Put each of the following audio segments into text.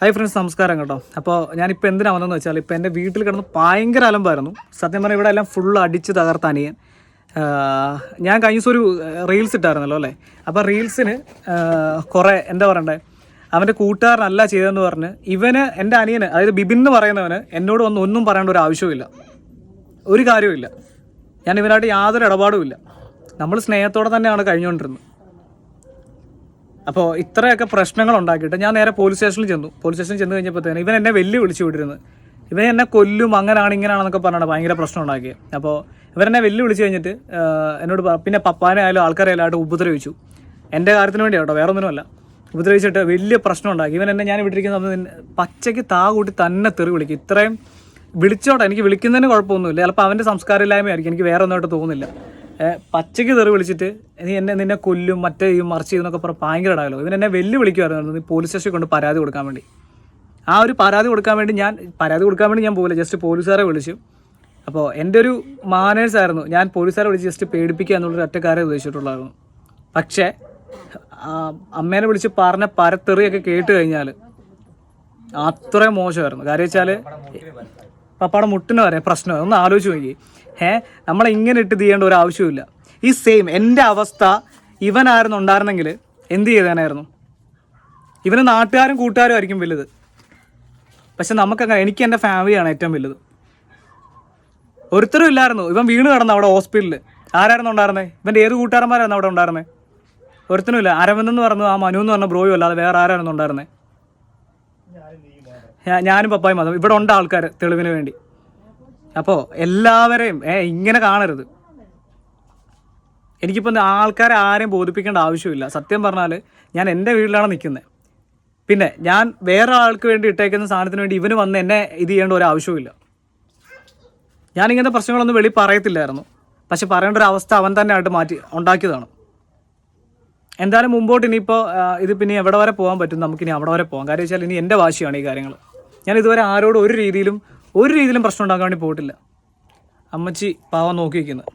Hi friends നമസ്കാരം കേട്ടോ. അപ്പോൾ ഞാനിപ്പോൾ എന്തിനാ വന്നതെന്ന് വെച്ചാൽ ഇപ്പോൾ എന്റെ വീട്ടിൽ കിടന്ന് ഭയങ്കര അലമ്പായിരുന്നു. സത്യം പറഞ്ഞാൽ ഇവിടെ എല്ലാം ഫുൾ അടിച്ച് തകർത്താനിയൻ ഞാൻ കഴിഞ്ഞ ദിവസം ഒരു റീൽസ് ഇട്ടായിരുന്നല്ലോ അല്ലേ? അപ്പോൾ റീൽസിന് കുറേ എന്താ പറയണ്ടേ? അവന്റെ കൂട്ടുകാരനല്ല ചെയ്തതെന്ന് പറഞ്ഞ് ഇവന് എന്റെ അനിയന് അതായത് ബിബിൻ എന്ന് പറയുന്നവന് എന്നോട് വന്ന് ഒന്നും പറയേണ്ട ഒരു ആവശ്യവുമില്ല. ഒരു കാര്യവുമില്ല. ഞാൻ ഇവനായിട്ട് യാതൊരു ഇടപാടുമില്ല. നമ്മൾ സ്നേഹത്തോടെ തന്നെയാണ് കഴിഞ്ഞുകൊണ്ടിരുന്നത്. അപ്പോൾ ഇത്രയൊക്കെ പ്രശ്നങ്ങൾ ഉണ്ടാക്കിയിട്ട് ഞാൻ നേരെ പോലീസ് സ്റ്റേഷനിൽ ചെന്നു. പോലീസ് സ്റ്റേഷനിൽ ചെന്ന് കഴിഞ്ഞപ്പോഴത്തേന് ഇവൻ എന്നെ വെല്ലു വിളിച്ചു വിട്ടിരുന്നു. ഇവൻ എന്നെ കൊല്ലും അങ്ങനെയാണ് ഇങ്ങനെയാണെന്നൊക്കെ പറഞ്ഞിട്ട് ഭയങ്കര പ്രശ്നം ഉണ്ടാക്കിയത് അപ്പോൾ ഇവരെന്നെ വെല്ലു വിളിച്ചു കഴിഞ്ഞിട്ട് എന്നോട് പിന്നെ പപ്പാനെ ആയാലും ആൾക്കാരെ ആയാലും ഉപദ്രവിച്ചു. എന്റെ കാര്യത്തിന് വേണ്ടി കേട്ടോ വേറെ ഒന്നുമല്ല ഉപദ്രവിച്ചിട്ട് വലിയ പ്രശ്നം ഉണ്ടാക്കി. ഇവൻ എന്നെ ഞാൻ വിട്ടിരിക്കുന്ന സമയത്ത് പച്ചയ്ക്ക് താ കൂട്ടി തന്നെ തെറി വിളിക്കും. ഇത്രയും വിളിച്ചോട്ടെ എനിക്ക് വിളിക്കുന്നതിന് കുഴപ്പമൊന്നുമില്ല. ചിലപ്പോൾ അവന്റെ സംസ്കാരമില്ലായ്മയായിരിക്കും. എനിക്ക് വേറെ ഒന്നായിട്ട് തോന്നുന്നില്ല. പച്ചയ്ക്ക് തെറി വിളിച്ചിട്ട് നീ എന്നെ നിന്നെ കൊല്ലും മറ്റേ ഈ മറിച്ച് ചെയ്യുന്നൊക്കെ പറഞ്ഞ് ഭയങ്കര ഇടാമല്ലോ ഇവൻ എന്നെ വെല്ലു വിളിക്കുമായിരുന്നു നീ പോലീസ് സ്റ്റേഷനിൽ കൊണ്ട് പരാതി കൊടുക്കാൻ വേണ്ടി. ആ ഒരു പരാതി കൊടുക്കാൻ വേണ്ടി ഞാൻ പരാതി കൊടുക്കാൻ വേണ്ടി ഞാൻ പോകില്ല ജസ്റ്റ് പോലീസുകാരെ വിളിച്ചു. അപ്പോൾ എന്റെ ഒരു മാനേഴ്സ് ആയിരുന്നു ഞാൻ പോലീസുകാരെ വിളിച്ച് ജസ്റ്റ് പേടിപ്പിക്കുക എന്നുള്ളൊരു ഒറ്റക്കാരെ ഉദ്ദേശിച്ചിട്ടുള്ളതായിരുന്നു. പക്ഷേ അമ്മേനെ വിളിച്ച് പറഞ്ഞ പരത്തെറിയൊക്കെ കേട്ട് കഴിഞ്ഞാൽ അത്രയും മോശമായിരുന്നു. കാര്യം വെച്ചാൽ പപ്പാടെ മുട്ടിന് വരെ പ്രശ്നമാണ് ഒന്ന് ആലോചിച്ച് നോക്കി ഏ നമ്മളെ ഇങ്ങനെ ഇട്ട് തീയേണ്ട ഒരു ആവശ്യമില്ല ഈ സെയിം എന്റെ അവസ്ഥ ഇവനായിരുന്നു ഉണ്ടായിരുന്നെങ്കിൽ എന്ത് ചെയ്തേനായിരുന്നു? ഇവന് നാട്ടുകാരും കൂട്ടുകാരും ആയിരിക്കും വലുത്. പക്ഷെ നമുക്കങ്ങനെ എനിക്ക് എന്റെ ഫാമിലിയാണ് ഏറ്റവും വലുത്. ഒരുത്തരും ഇല്ലായിരുന്നു. ഇവൻ വീണ് കിടന്നു അവിടെ ഹോസ്പിറ്റലിൽ ആരായിരുന്നു ഉണ്ടായിരുന്നേ? ഇവന്റെ ഏത് കൂട്ടുകാരന്മാരായിരുന്നു അവിടെ ഉണ്ടായിരുന്നേ? ഒരുത്തനും ഇല്ല. അരവിന്ദ് എന്ന് പറഞ്ഞു ആ മനു എന്ന് പറഞ്ഞ ബ്രോയും അല്ലാതെ വേറെ ആരായിരുന്നു ഉണ്ടായിരുന്നത് ഞാ- ഞാനും പപ്പായും മാത്രം. ഇവിടെ ഉണ്ട് ആൾക്കാർ തെളിവിന് വേണ്ടി. അപ്പോൾ എല്ലാവരെയും ഏ ഇങ്ങനെ കാണരുത്. എനിക്കിപ്പോൾ ആൾക്കാരെ ആരെയും ബോധിപ്പിക്കേണ്ട ആവശ്യമില്ല. സത്യം പറഞ്ഞാൽ ഞാൻ എന്റെ വീട്ടിലാണ് നിൽക്കുന്നത് പിന്നെ ഞാൻ വേറെ ആൾക്ക് വേണ്ടി ഇട്ടേക്കുന്ന സാധനത്തിന് വേണ്ടി ഇവന് വന്ന് എന്നെ ഇത് ചെയ്യേണ്ട ഒരു ആവശ്യമില്ല ഞാൻ ഇങ്ങനത്തെ പ്രശ്നങ്ങളൊന്നും വെളി പറയത്തില്ലായിരുന്നു. പക്ഷെ പറയേണ്ട ഒരു അവസ്ഥ അവൻ തന്നെ ആയിട്ട് മാറ്റി ഉണ്ടാക്കിയതാണ്. എന്തായാലും മുമ്പോട്ട് ഇനിയിപ്പോൾ ഇത് പിന്നെ എവിടെ വരെ പോകാൻ പറ്റും? നമുക്കിനി അവിടെ വരെ പോകാം. കാര്യം വെച്ചാൽ ഇനി എന്റെ വാശിയാണ് ഈ കാര്യങ്ങൾ ഞാൻ ഇതുവരെ ആരോടും ഒരു രീതിയിലും ഒരു രീതിയിലും പ്രശ്നം ഉണ്ടാക്കാൻ വേണ്ടി പോയിട്ടില്ല. അമ്മച്ചി പാവം നോക്കി വയ്ക്കുന്നത്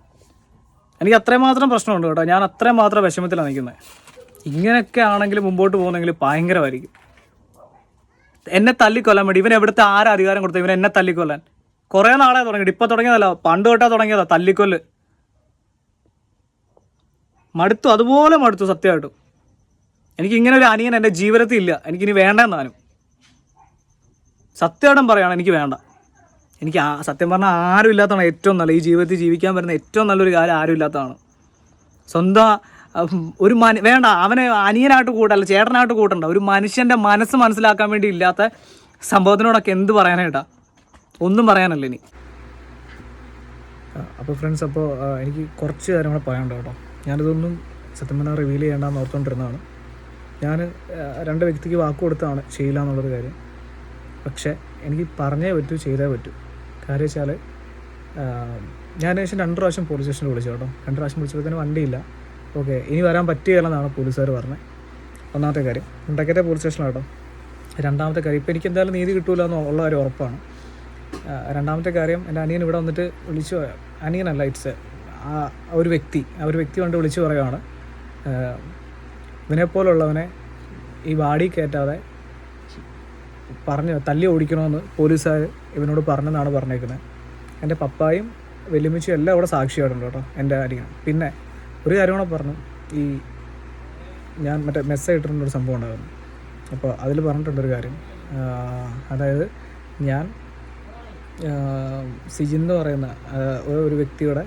എനിക്ക് അത്രയും മാത്രം പ്രശ്നമുണ്ട് കേട്ടോ. ഞാൻ അത്രയും മാത്രം വിഷമത്തിലാണ് നിൽക്കുന്നത് ഇങ്ങനെയൊക്കെ ആണെങ്കിൽ മുമ്പോട്ട് പോകുന്നെങ്കിൽ ഭയങ്കരമായിരിക്കും. എന്നെ തല്ലിക്കൊല്ലാൻ വേണ്ടി ഇവൻ എവിടുത്തെ ആരാ അധികാരം കൊടുത്തത്? ഇവൻ എന്നെ തല്ലിക്കൊല്ലാൻ. കുറേ നാളെ തുടങ്ങിയിട്ട്. ഇപ്പം തുടങ്ങിയതല്ല പണ്ട് തൊട്ടാ തുടങ്ങിയതാ തല്ലിക്കൊല്ല്. മടുത്തു അതുപോലെ മടുത്തു സത്യമായിട്ടും. എനിക്ക് ഇങ്ങനെ ഒരു അനിയൻ എന്റെ ജീവിതത്തിൽ ഇല്ല. എനിക്കിനി വേണ്ടെന്നാനും. സത്യമായിട്ടും പറയാണ് എനിക്ക് വേണ്ട. എനിക്ക് സത്യം പറഞ്ഞാൽ ആരും ഇല്ലാത്തതാണ് ഏറ്റവും നല്ല ഈ ജീവിതത്തിൽ ജീവിക്കാൻ പറ്റുന്ന ഏറ്റവും നല്ലൊരു കാര്യം ആരും ഇല്ലാത്തതാണ്. സ്വന്തം ഒരു മനു വേണ്ട അവനെ അനിയനായിട്ട് കൂട്ടല്ല ചേട്ടനായിട്ട് കൂട്ടണ്ട. ഒരു മനുഷ്യന്റെ മനസ്സ് മനസ്സിലാക്കാൻ വേണ്ടി ഇല്ലാത്ത സംഭവത്തിനോടൊക്കെ എന്ത് പറയാനായിട്ടാ ഒന്നും പറയാനല്ല ഇനി. അപ്പോൾ ഫ്രണ്ട്സ് അപ്പോൾ എനിക്ക് കുറച്ച് കാര്യങ്ങൾ പറയാനുണ്ട് കേട്ടോ. ഞാനിതൊന്നും സത്യം പറഞ്ഞാൽ റിവീൽ ചെയ്യേണ്ടെന്ന് ഓർത്തുകൊണ്ടിരുന്നതാണ് ഞാൻ രണ്ട് വ്യക്തിക്ക് വാക്ക് കൊടുത്താണ് ചെയ്യില്ല എന്നുള്ളൊരു കാര്യം. പക്ഷേ എനിക്ക് പറഞ്ഞേ പറ്റൂ ചെയ്തേ പറ്റൂ. കാര്യം വെച്ചാൽ ഞാൻ ഏകദേശം രണ്ട് പ്രാവശ്യം പോലീസ് സ്റ്റേഷനിൽ വിളിച്ചു കേട്ടോ. രണ്ട് പ്രാവശ്യം വിളിച്ചപ്പോഴത്തേന് വണ്ടിയില്ല. ഓക്കെ ഇനി വരാൻ പറ്റുകയില്ലെന്നാണ് പോലീസുകാർ പറഞ്ഞത് ഒന്നാമത്തെ കാര്യം ഉണ്ടാക്കിയത്തെ പോലീസ് സ്റ്റേഷനിലാണ് കേട്ടോ രണ്ടാമത്തെ കാര്യം ഇപ്പോൾ എനിക്ക് എന്തായാലും നീതി കിട്ടൂല എന്ന് ഉള്ള കാര്യം ഉറപ്പാണ്. രണ്ടാമത്തെ കാര്യം എന്റെ അനിയൻ ഇവിടെ വന്നിട്ട് വിളിച്ചു അനിയനല്ല ഇറ്റ്സ് ആ ഒരു വ്യക്തി ആ ഒരു വ്യക്തി കൊണ്ട് വിളിച്ചു പറയുകയാണ് ഇവനെപ്പോലുള്ളവനെ ഈ വാടി കയറ്റാതെ പറഞ്ഞു തല്ലി ഓടിക്കണമെന്ന് പോലീസുകാർ ഇവനോട് പറഞ്ഞെന്നാണ് പറഞ്ഞേക്കുന്നത് എന്റെ പപ്പായും വെല്ലുമിച്ചും എല്ലാം അവിടെ സാക്ഷിയായിട്ടുണ്ട് കേട്ടോ എന്റെ കാര്യങ്ങൾ പിന്നെ ഒരു കാര്യം കൂടെ പറഞ്ഞു. ഈ ഞാൻ മറ്റേ മെസ്സേജ് ഇട്ടിട്ടുള്ളൊരു സംഭവം ഉണ്ടായിരുന്നു. അപ്പോൾ അതിൽ പറഞ്ഞിട്ടുണ്ടൊരു കാര്യം. അതായത് ഞാൻ സിജിൻ എന്ന് പറയുന്ന ഒരു- വ്യക്തിയുടെ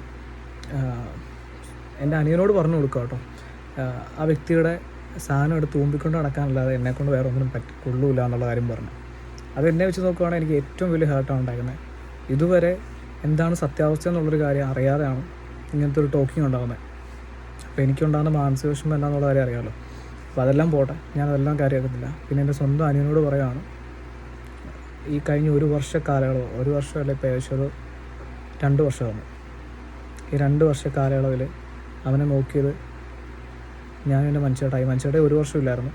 എന്റെ അനിയനോട് പറഞ്ഞു കൊടുക്കുക കേട്ടോ. ആ വ്യക്തിയുടെ സാധനം എടുത്ത് തൂമ്പിക്കൊണ്ട് നടക്കാനല്ലാതെ എന്നെ കൊണ്ട് വേറെ ഒന്നിനും പറ്റി കൊള്ളൂല എന്നുള്ള കാര്യം പറഞ്ഞു. അത് എന്നെ വെച്ച് നോക്കുകയാണെങ്കിൽ എനിക്ക് ഏറ്റവും വലിയ ഹേർട്ടാണ് ഉണ്ടാക്കുന്നത് ഇതുവരെ എന്താണ് സത്യാവസ്ഥ എന്നുള്ളൊരു കാര്യം അറിയാതെയാണ് ഇങ്ങനത്തെ ഒരു ടോക്കിംഗ് ഉണ്ടാകുന്നത് അപ്പോൾ എനിക്കുണ്ടാകുന്ന മാനസിക വിഷമം എന്താണെന്നുള്ള കാര്യം അറിയാമല്ലോ അപ്പോൾ അതെല്ലാം പോട്ടെ ഞാൻ അതെല്ലാം കാര്യമാക്കുന്നില്ല. പിന്നെ എന്റെ സ്വന്തം അനിയനോട് പറയുകയാണ് ഈ കഴിഞ്ഞ ഒരു വർഷ കാലയളവ് ഒരു വർഷമല്ല ഇപ്പോൾ ഏകദേശം ഒരു രണ്ട് വർഷമാണ് ഈ രണ്ട് വർഷക്കാലയളവിൽ അവനെ നോക്കിയത് ഞാൻ എന്റെ മനുഷ്യട്ടായി മനുഷ്യട്ടെ ഒരു വർഷമില്ലായിരുന്നു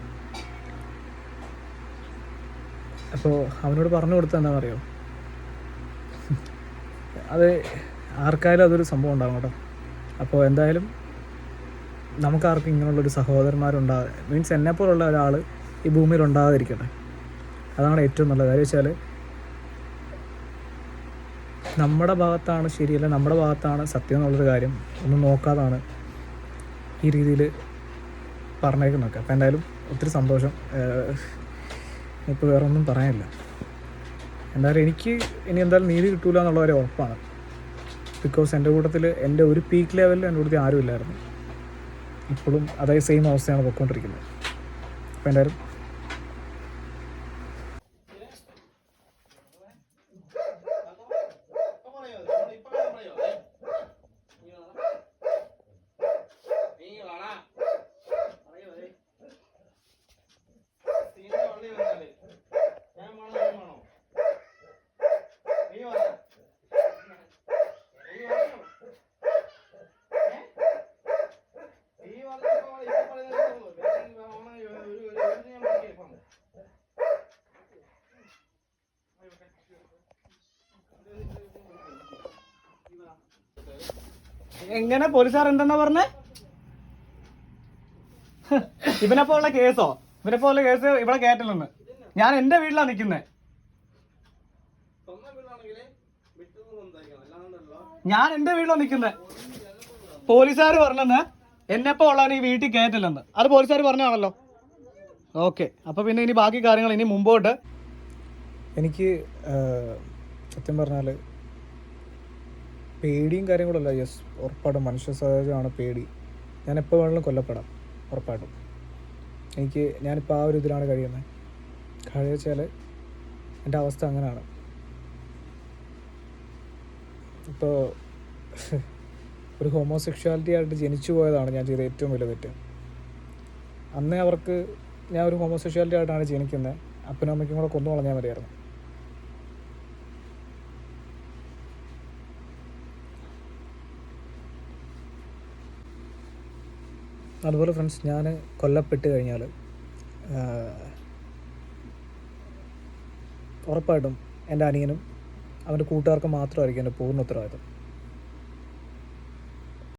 അപ്പോൾ അവനോട് പറഞ്ഞു കൊടുത്തത് എന്താണെന്നറിയോ? അത് ആർക്കായാലും അതൊരു സംഭവം ഉണ്ടാകും കേട്ടോ. അപ്പോൾ എന്തായാലും നമുക്കാർക്കും ഇങ്ങനെയുള്ളൊരു സഹോദരന്മാരുണ്ടാകാതെ മീൻസ് എന്നെപ്പോലുള്ള ഒരാൾ ഈ ഭൂമിയിൽ ഉണ്ടാകാതിരിക്കട്ടെ. അതാണ് ഏറ്റവും നല്ല കാര്യം. വെച്ചാൽ നമ്മുടെ ഭാഗത്താണ് ശരിയല്ല നമ്മുടെ ഭാഗത്താണ് സത്യം എന്നുള്ളൊരു കാര്യം ഒന്നും നോക്കാതാണ് ഈ രീതിയിൽ പറഞ്ഞേക്കുന്നൊക്കെ അപ്പോൾ എന്തായാലും ഒത്തിരി സന്തോഷം. ഇപ്പോൾ വേറെ ഒന്നും പറയാനില്ല. എന്തായാലും എനിക്ക് ഇനി എന്തായാലും നീതി കിട്ടൂല എന്നുള്ള ഒരു ഉറപ്പാണ്. ബിക്കോസ് എന്റെ കൂട്ടത്തിൽ എന്റെ ഒരു പീക്ക് ലെവലിൽ എന്റെ കൂട്ടത്തിൽ ആരുമില്ലായിരുന്നു. ഇപ്പോഴും അതേ സെയിം അവസ്ഥയാണ് പൊയ്ക്കൊണ്ടിരിക്കുന്നത്. അപ്പോൾ എന്തായാലും എങ്ങനെ പോലീസുകാർ എന്തെന്നാ പറഞ്ഞേ? ഇവനെ പോലുള്ള കേസോ? ഇവനെ പോലുള്ള കേസ് ഇവിടെ കേട്ടില്ലെന്ന് ഞാൻ എന്റെ വീട്ടിലാണ് നിൽക്കുന്നത് ഞാൻ എന്റെ വീട്ടിലാണ് നിൽക്കുന്നത് പോലീസുകാർ പറഞ്ഞെന്ന്. എന്നെപ്പോ ഉള്ളവൻ ഈ വീട്ടിൽ കയറ്റില്ലെന്ന് അത് പോലീസുകാർ പറഞ്ഞാണല്ലോ ഓക്കെ. അപ്പൊ പിന്നെ ഇനി ബാക്കി കാര്യങ്ങൾ ഇനി മുമ്പോട്ട്. എനിക്ക് സത്യം പറഞ്ഞാൽ പേടിയും കാര്യങ്ങളല്ല യെസ് ഉറപ്പായിട്ടും മനുഷ്യ സഹജമാണ് പേടി. ഞാൻ എപ്പോൾ വേണമെങ്കിലും കൊല്ലപ്പെടാം ഉറപ്പായിട്ടും. എനിക്ക് ഞാനിപ്പോൾ ആ ഒരു ഇതിലാണ് കഴിയുന്നത്. കാര്യം വെച്ചാൽ എന്റെ അവസ്ഥ അങ്ങനെയാണ്. ഇപ്പോൾ ഒരു ഹോമോസെക്ഷുവാലിറ്റി ആയിട്ട് ജനിച്ചു പോയതാണ് ഞാൻ ചെയ്ത ഏറ്റവും വലിയ തെറ്റ്. അന്നേ അവർക്ക് ഞാൻ ഒരു ഹോമോസെക്ഷുവാലിറ്റി ആയിട്ടാണ് ജനിക്കുന്നത്. അപ്പനും അമ്മയ്ക്കും കൂടെ കൊന്നു കളഞ്ഞാൽ മതിയായിരുന്നു. അതുപോലെ ഫ്രണ്ട്സ് ഞാൻ കൊല്ലപ്പെട്ട് കഴിഞ്ഞാൽ ഉറപ്പായിട്ടും എന്റെ അനിയനും അവന്റെ കൂട്ടുകാർക്ക് മാത്രമായിരിക്കും എന്റെ പൂർണ ഉത്തരവാദിത്വം.